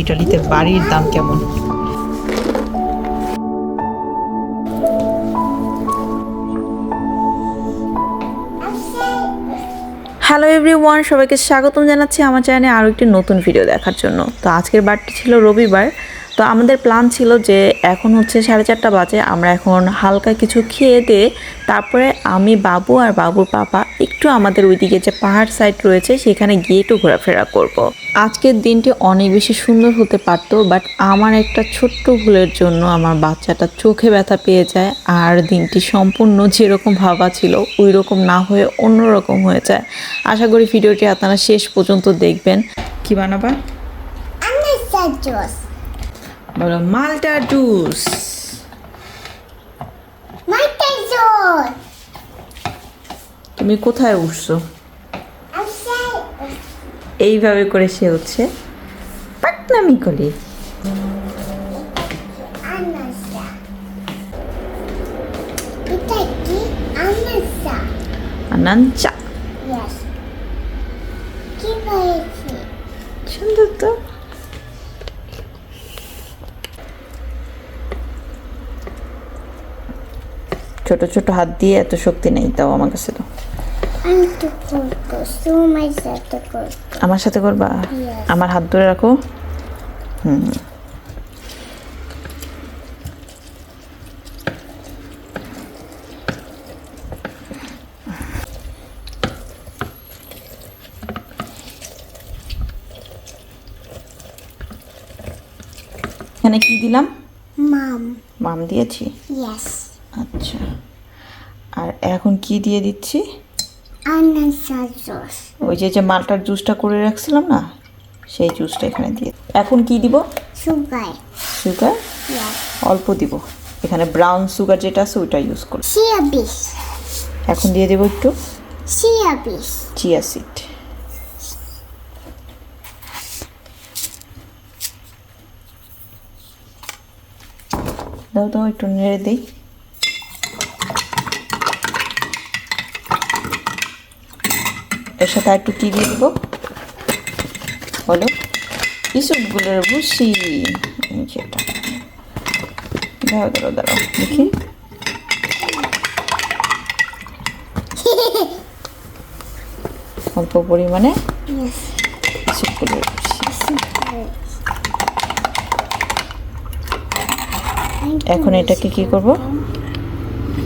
ইটালিতে বাড়ির দাম কেমন? হ্যালো এভরিওয়ান সবাইকে স্বাগতম জানাচ্ছি আমার চ্যানেলে আরও একটি নতুন ভিডিও দেখার জন্য। তো আজকের বারটি ছিল রবিবার, তো আমাদের প্ল্যান ছিল যে এখন হচ্ছে সাড়ে চারটা বাজে, আমরা এখন হালকা কিছু খেয়ে দিয়ে তারপরে আমি বাবু আর বাবুর পাপা একটু আমাদের ওইদিকে যে পাহাড় সাইড রয়েছে সেখানে গিয়ে একটু ঘোরাফেরা করব। আজকের দিনটি অনেক বেশি সুন্দর হতে পারতো বাট আমার একটা ছোট্ট ভুলের জন্য আমার বাচ্চাটা চোখে ব্যথা পেয়ে যায় আর দিনটি সম্পূর্ণ যেরকম ভাবা ছিল ওই রকম না হয়ে অন্যরকম হয়ে যায় আশা করি ভিডিওটি আপনারা শেষ পর্যন্ত দেখবেন কি বানাবা. বলো মালটা জুস Maite juice. তুমি কোথায় উঠছো? এইভাবে করে সে হচ্ছে পাটনামি করে। ছোট ছোট হাত দিয়ে এত শক্তি নেই তাও আমার কাছে তো। আমি তো করব সময় সাথে করব। আমার সাথে করবা. আমার হাত ধরে রাখো। হুম। এখানে কি দিলাম? মাম। মাম দিয়েছি? আচ্ছা। আর এখন কি দিয়ে দিচ্ছি? ওই যে যে মালটার জুসটা করে রাখছিলাম না সেই জুসটা এখানে দিয়ে এখন কি দিব? সুগার। সুগার? অল্প দিব। এখানে ব্রাউন সুগার যেটা আছে ওইটা ইউজ করব চিয়া বিস এখন দিয়ে দেবো একটু। চিয়া বিস চিয়া সিড দাও দাও একটু নেড়ে দিই। এর সাথে একটু কি দিয়ে দেবো? বলো। বিস্কুটগুলোর ভুসি। দাঁড়াও দাঁড়াও দাঁড়াও দেখি। অল্প পরিমাণে এখন এটাকে কি করব?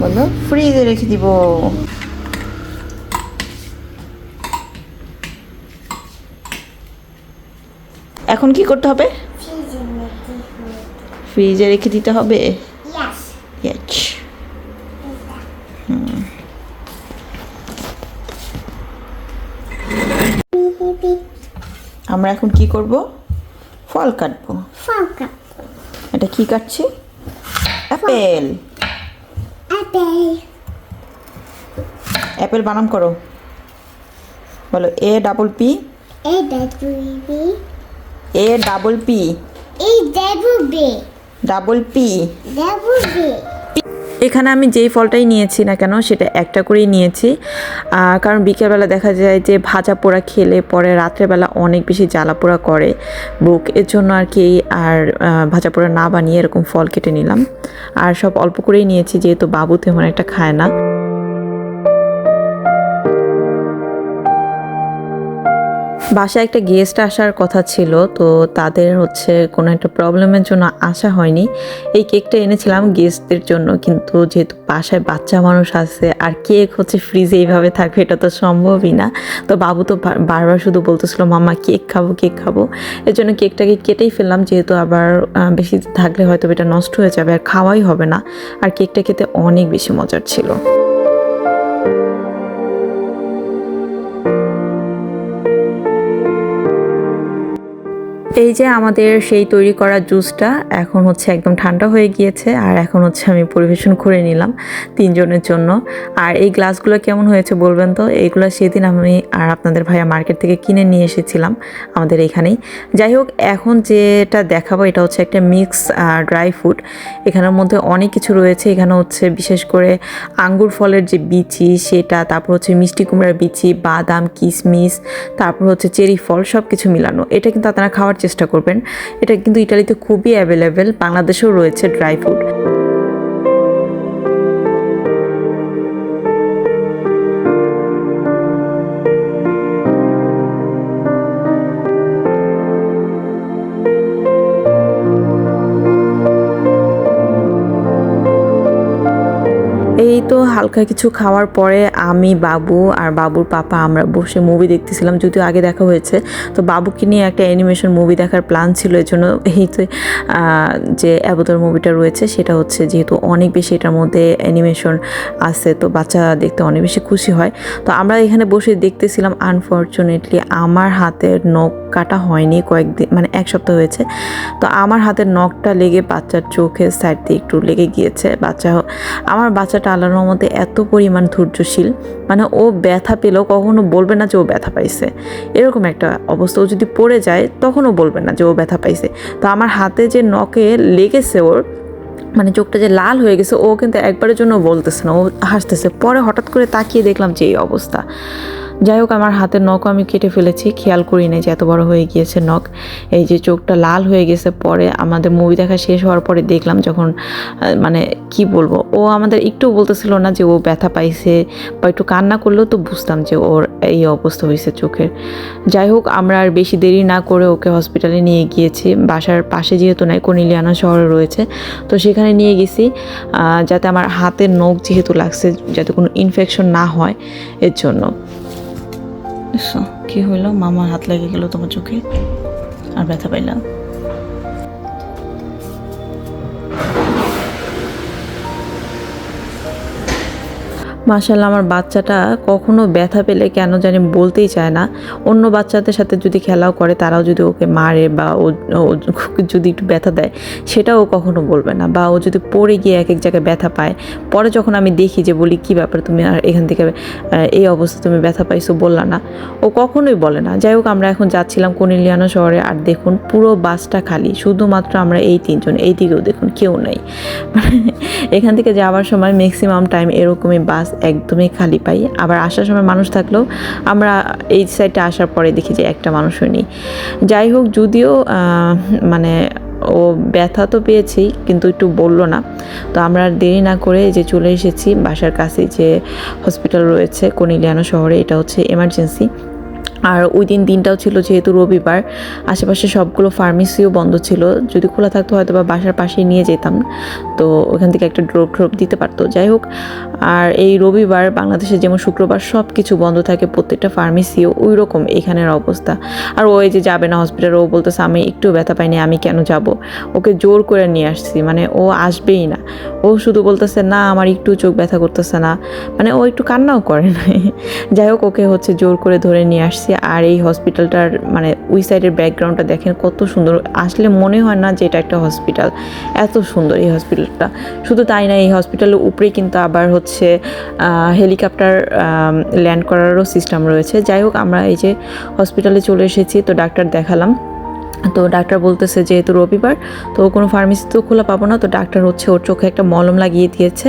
বলো। ফ্রিজে রেখে দিব। এখন কি করতে হবে? ফ্রিজে রেখে দিতে হবে? আমরা এখন কি করব? ফল কাটবো। এটা কি কাটছি? অ্যাপেল। অ্যাপেল। বানাম করো। বলো এ ডাবল পি এই দেখবি এ ডাবল পি এই দেখবি ডাবল পি দেখবি এখানে আমি যেই ফলটাই নিয়েছি না কেন সেটা একটা করেই নিয়েছি। কারণ বিকেলবেলা দেখা যায় যে ভাজা পোড়া খেলে পরে রাত্রেবেলা অনেক বেশি জ্বালা পোড়া করে বুক। এর জন্য আর কি আর ভাজা পোড়া না বানিয়ে এরকম ফল কেটে নিলাম। আর সব অল্প করেই নিয়েছি যেহেতু বাবু তেমন একটা খায় না। বাসায় একটা গেস্ট আসার কথা ছিল, তো তাদের হচ্ছে কোনো একটা প্রবলেমের জন্য আসা হয়নি। এই কেকটা এনেছিলাম গেস্টদের জন্য, কিন্তু যেহেতু বাসায় বাচ্চা মানুষ আছে, আর কেক হচ্ছে ফ্রিজে এইভাবে থাকবে, এটা তো সম্ভবই না। তো বাবু তো বারবার শুধু বলতেছিল মামা কেক খাব কেক খাব। এর জন্য কেকটাকে কেটেই ফেললাম, যেহেতু আবার বেশি থাকলে হয়তো এটা নষ্ট হয়ে যাবে, আর খাওয়াই হবে না। আর কেকটা খেতে অনেক বেশি মজার ছিল। এই যে আমাদের সেই তৈরি করা জুসটা এখন হচ্ছে একদম ঠান্ডা হয়ে গিয়েছে, আর এখন হচ্ছে আমি পরিবেশন করে নিলাম তিনজনের জন্য। আর এই গ্লাসগুলো কেমন হয়েছে বলবেন তো? এইগুলো সেদিন আমি আর আপনাদের ভাইয়া মার্কেট থেকে কিনে নিয়ে এসেছিলাম আমাদের এখানেই। যাই হোক, এখন যেটা দেখাবো এটা হচ্ছে একটা মিক্স ড্রাই ফ্রুট। এখানের মধ্যে অনেক কিছু রয়েছে। এখানে হচ্ছে বিশেষ করে আঙ্গুর ফলের যে বিচি সেটা, তারপর হচ্ছে মিষ্টি কুমড়ার বিচি, বাদাম কিশমিশ তারপর হচ্ছে চেরি ফল সব কিছু মিলানো। এটা কিন্তু আপনারা খাওয়ার চেষ্টা করবেন। এটা কিন্তু ইটালিতে খুবই অ্যাভেলেবেল বাংলাদেশেও রয়েছে ড্রাই ফ্রুট এই তো হালকা কিছু খাওয়ার পরে আমি, বাবু আর বাবুর পাপা আমরা বসে মুভি দেখতেছিলাম, যদিও আগে দেখা হয়েছে। তো বাবুকে নিয়ে একটা অ্যানিমেশন মুভি দেখার প্ল্যান ছিল এর জন্য এই যে অ্যাবতার মুভিটা রয়েছে, সেটা হচ্ছে যেহেতু অনেক বেশি এটার মধ্যে অ্যানিমেশন আছে, তো বাচ্চা দেখতে অনেক বেশি খুশি হয়। তো আমরা এখানে বসে দেখতেছিলাম আনফর্চুনেটলি আমার হাতের নখ কাটা হয়নি কয়েকদিন মানে এক সপ্তাহ হয়েছে। তো আমার হাতের নখটা লেগে বাচ্চার চোখের সাইড দিয়ে একটু লেগে গিয়েছে, বাচ্চা, আমার বাচ্চাটা আল্লাহর মধ্যে এত পরিমাণ ধৈর্যশীল। মানে ও ব্যথা পেলেও কখনো বলবে না যে ও ব্যথা পাইছে। এরকম একটা অবস্থা। ও যদি পড়ে যায়, তখনও বলবে না যে ও ব্যথা পাইছে। তো আমার হাতে যে নখে লেগেছে ওর মানে চোখটা যে লাল হয়ে গেছে, ও কিন্তু একবারের জন্য বলতেছে না। ও হাসতেছে। পরে হঠাৎ করে তাকিয়ে দেখলাম যে এই অবস্থা। যাই হোক, আমার হাতের নখও আমি কেটে ফেলেছি। খেয়াল করি নাই যে এত বড় হয়ে গিয়েছে নখ। এই যে চোখটা লাল হয়ে গেছে পরে আমাদের মুভি দেখা শেষ হওয়ার পরে দেখলাম যখন মানে কি বলব, ও আমাদের একটু বলতেছিল না যে ও ব্যথা পাইছে বা একটু কান্না করলেও তো বুঝতাম যে ওর এই অবস্থা হয়েছে চোখের। যাই হোক, আমরা আর বেশি দেরি না করে ওকে হসপিটালে নিয়ে গিয়েছি। বাসার পাশে যেহেতু নাই কনিলিয়ানা শহরে রয়েছে। তো সেখানে নিয়ে গেছি যাতে আমার হাতের নখ যেহেতু লাগছে, যাতে কোনো ইনফেকশন না হয় এর জন্য। কি হইল? মামার হাত লেগে গেল তোমার চোখে? আর ব্যথা পাইলাম মাশাল্লাহ আমার বাচ্চাটা কখনো ব্যথা পেলে কেন জানি বলতেই চায় না। অন্য বাচ্চাদের সাথে যদি খেলাও করে, তারাও যদি ওকে মারে বা ও ও যদি একটু ব্যথা দেয়, সেটাও ও কখনো বলবে না। বা ও যদি পড়ে গিয়ে এক এক জায়গায় ব্যথা পায়, পরে যখন আমি দেখি যে বলি, কী ব্যাপার তুমি আর এখান থেকে এই অবস্থা তুমি ব্যথা পাইছো, বললা না। ও কখনোই বলে না। যাই হোক, আমরা এখন যাচ্ছিলাম কনিলিয়ানো শহরে, আর দেখুন পুরো বাসটা খালি। শুধুমাত্র আমরা এই তিনজন এই দিকেও দেখুন কেউ নেই। মানে এখান থেকে যাওয়ার সময় ম্যাক্সিমাম টাইম এরকমই বাস একদমই খালি পাই। আবার আসার সময় মানুষ থাকলেও আমরা এই সাইডে আসার পরে দেখি যে একটা মানুষও নেই যাই হোক, যদিও মানে ও ব্যথা তো পেয়েছি কিন্তু একটু বলল না। তো আমরা দেরি না করে যে চলে এসেছি বাসার কাছে যে হসপিটাল রয়েছে কনিলিয়ানো শহরে, এটা হচ্ছে এমার্জেন্সি আর ওই দিন দিনটাও ছিল যেহেতু রবিবার, আশেপাশে সবগুলো ফার্মেসিও বন্ধ ছিল। যদি খোলা থাকতো হয়তো বা বাসার পাশেই নিয়ে যেতাম। তো ওখান থেকে একটা ড্রপ ড্রপ দিতে পারতো। যাই হোক আর এই রবিবার বাংলাদেশে যেমন শুক্রবার সব কিছু বন্ধ থাকে, প্রত্যেকটা ফার্মেসিও ওই রকম এখানের অবস্থা। আর ওই যে যাবে না হসপিটাল ও বলতেছে, আমি একটু ব্যথা পাইনি, আমি কেন যাব? ওকে জোর করে নিয়ে আসছি মানে ও আসবেই না। ও শুধু বলতেছে, না, আমার একটু চোখ ব্যথা করতেছে না। মানে ও একটু কান্নাও করে না। যাই হোক, ওকে হচ্ছে জোর করে ধরে নিয়ে আসছি। আর এই হসপিটালটার মানে ওই সাইডের ব্যাকগ্রাউন্ডটা দেখেন, কত সুন্দর। আসলে মনে হয় না যে এটা একটা হসপিটাল এত সুন্দর এই হসপিটালটা শুধু তাই না, এই হসপিটালের উপরে কিন্তু আবার হচ্ছে হেলিকপ্টার ল্যান্ড করারও সিস্টেম রয়েছে। যাই হোক, আমরা এই যে হসপিটালে চলে এসেছি, তো ডাক্তার দেখালাম। তো ডাক্তার বলতেছে যেহেতু রবিবার, তো কোনো ফার্মেসি তো খোলা পাবো না, তো ডাক্তার হচ্ছে ওর চোখে একটা মলম লাগিয়ে দিয়েছে,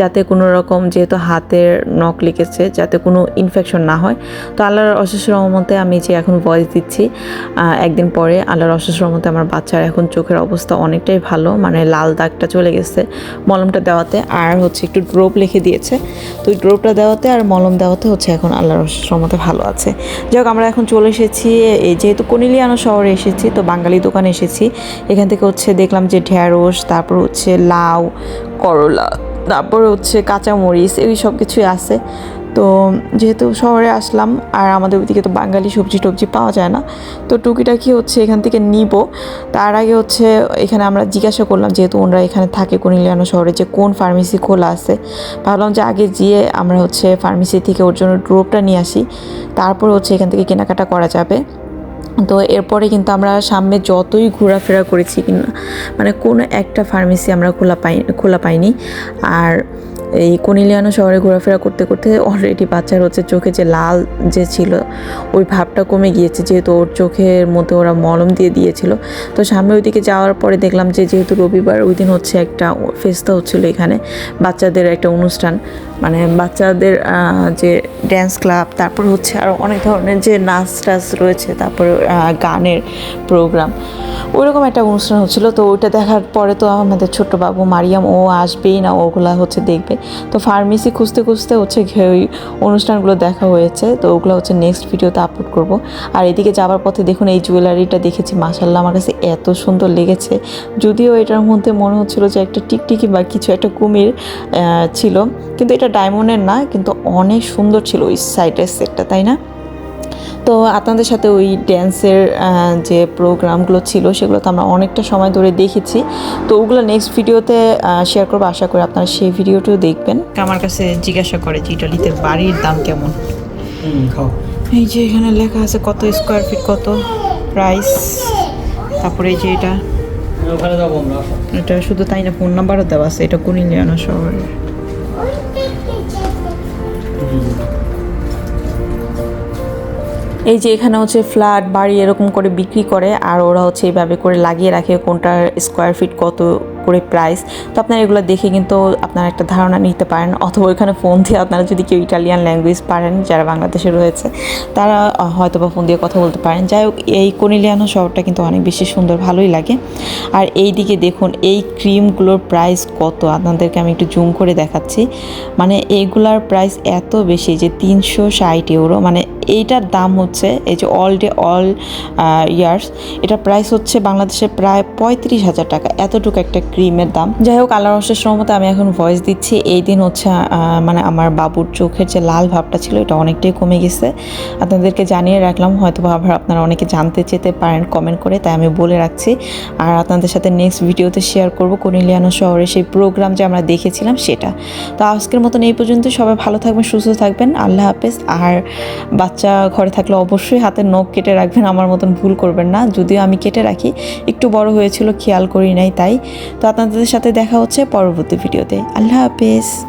যাতে কোনো রকম যেহেতু হাতের নখ লেগেছে, যাতে কোনো ইনফেকশন না হয়। তো আল্লাহর অশেষ রহমতে আমি যে এখন ভয়েস দিচ্ছি একদিন পরে আল্লাহর অশেষ রহমতে আমার বাচ্চার এখন চোখের অবস্থা অনেকটাই ভালো মানে লাল দাগটা চলে গেছে মলমটা দেওয়াতে, আর হচ্ছে একটু ড্রপ লিখে দিয়েছে। তো ওই ড্রপটা দেওয়াতে আর মলম দেওয়াতে হচ্ছে এখন আল্লাহর অশেষ রহমতে ভালো আছে। যাই হোক, আমরা এখন চলে এসেছি যেহেতু কনিলিয়ানো শহরে এসেছি তো বাঙালি দোকানে এসেছি। এখান থেকে হচ্ছে দেখলাম যে ঢ্যাঁড়স তারপর হচ্ছে লাউ, করলা, তারপর হচ্ছে কাঁচামরিচ, এই সব কিছুই আছে। তো যেহেতু শহরে আসলাম, আর আমাদের ওইদিকে তো বাঙালি সবজি টবজি পাওয়া যায় না, তো টুকিটা কি হচ্ছে এখান থেকে নিব। তার আগে হচ্ছে এখানে আমরা জিজ্ঞাসা করলাম, যেহেতু ওনারা এখানে থাকে কনিলিয়ানো শহরে, যে কোন ফার্মেসি খোলা আছে। ভাবলাম যে আগে গিয়ে আমরা হচ্ছে ফার্মেসি থেকে ওর জন্য ড্রপটা নিয়ে আসি, তারপর হচ্ছে এখান থেকে কেনাকাটা করা যাবে। তো এরপরে কিন্তু আমরা সামনে যতই ঘোরাফেরা করেছি কিনা মানে কোনো একটা ফার্মেসি আমরা খোলা পাই, খোলা পাইনি। আর এই কনিলিয়ানো শহরে ঘোরাফেরা করতে করতে অলরেডি বাচ্চার হচ্ছে চোখে যে লাল যে ছিল, ওই ভাবটা কমে গিয়েছে, যেহেতু ওর চোখের মধ্যে ওরা মলম দিয়ে দিয়েছিল। তো সামনে ওইদিকে যাওয়ার পরে দেখলাম যে যেহেতু রবিবার ওই দিন হচ্ছে একটা ফেস্তা হচ্ছিল এখানে, বাচ্চাদের একটা অনুষ্ঠান। মানে বাচ্চাদের যে ড্যান্স ক্লাব তারপর হচ্ছে আরও অনেক ধরনের যে নাচ টাচ রয়েছে, তারপর গানের প্রোগ্রাম ওইরকম একটা অনুষ্ঠান হচ্ছিল, তো ওইটা দেখার পরে তো আমাদের ছোট্ট বাবু মারিয়াম, ও আসবেই না, ওগুলা হচ্ছে দেখবে। তো ফার্মেসি খুঁজতে খুঁজতে হচ্ছে ওই অনুষ্ঠানগুলো দেখা হয়েছে, তো ওগুলো হচ্ছে নেক্সট ভিডিওতে আপলোড করব। আর এদিকে যাওয়ার পথে দেখুন, এই জুয়েলারিটা দেখেছি মাসাল্লাহ আমার কাছে এত সুন্দর লেগেছে। যদিও এটার মধ্যে মনে হচ্ছিল যে একটা টিকটিকি বা কিছু একটা কুমির ছিল, কিন্তু এটা ডায়মন্ডের না কিন্তু অনেক সুন্দর ছিল ওই সাইডের সেটটা তাই না? তো আপনাদের সাথে ওই ড্যান্সের যে প্রোগ্রামগুলো ছিল সেগুলো তো আমরা অনেকটা সময় ধরে দেখেছি। তো ওগুলো নেক্সট ভিডিওতে শেয়ার করব। আশা করি আপনারা সেই ভিডিওটিও দেখবেন। আমার কাছে জিজ্ঞাসা করে যে ইটালিতে বাড়ির দাম কেমন? এই যে এখানে লেখা আছে কত স্কোয়ার ফিট কত প্রাইস তারপরে এই যে এটা। ওখানে যাব আমরা এটা শুধু তাই না ফোন নাম্বারও দেওয়া আছে। এটা কুনিলিয়ানা শহরের। এই যে এখানে হচ্ছে ফ্ল্যাট, বাড়ি এরকম করে বিক্রি করে, আর ওরা হচ্ছে এইভাবে করে লাগিয়ে রাখে কোনটার স্কোয়ার ফিট কত করে প্রাইস তো আপনারা এগুলো দেখে কিন্তু আপনারা একটা ধারণা নিতে পারেন। অথবা ওইখানে ফোন দিয়ে আপনারা যদি কেউ ইটালিয়ান ল্যাঙ্গুয়েজ পারেন, যারা বাংলাদেশে রয়েছে, তারা হয়তো বা ফোন দিয়ে কথা বলতে পারেন। যাই হোক, এই কনিলিয়ানো শহরটা কিন্তু অনেক বেশি সুন্দর, ভালোই লাগে। আর এই দিকে দেখুন, এই ক্রিমগুলোর প্রাইস কত? আপনাদেরকে আমি একটু জুম করে দেখাচ্ছি। মানে এইগুলার প্রাইস এত বেশি যে তিনশো ষাট ইউরো মানে এইটার দাম হচ্ছে, এই যে অল ডে অল ইয়ার্স এটা প্রাইস হচ্ছে বাংলাদেশে প্রায় পঁয়ত্রিশ হাজার টাকা। এতটুকু একটা ক্রিমের দাম। যাই হোক আল্লাহ রসের সমতে আমি এখন ভয়েস দিচ্ছি। এই দিন হচ্ছে মানে আমার বাবুর চোখের যে লাল ভাবটা ছিল, এটা অনেকটাই কমে গেছে। আপনাদেরকে জানিয়ে রাখলাম হয়তো আবার আপনারা অনেকে জানতে চেতে পারেন কমেন্ট করে, তাই আমি বলে রাখছি। আর আপনাদের সাথে নেক্সট ভিডিওতে শেয়ার করব কনিলিয়ানো শহরে সেই প্রোগ্রাম যে আমরা দেখেছিলাম, সেটা। তো আজকের মতন এই পর্যন্ত, সবাই ভালো থাকবেন, সুস্থ থাকবেন, আল্লাহ হাফেজ। আর বাচ্চা ঘরে থাকলে অবশ্যই হাতের নখ কেটে রাখবেন, আমার মতন ভুল করবেন না। যদিও আমি কেটে রাখি, একটু বড় হয়েছিল, খেয়াল করি নাই তাই। আপনাদের সাথে দেখা হচ্ছে পরবর্তী ভিডিওতে। আল্লাহ হাফেজ।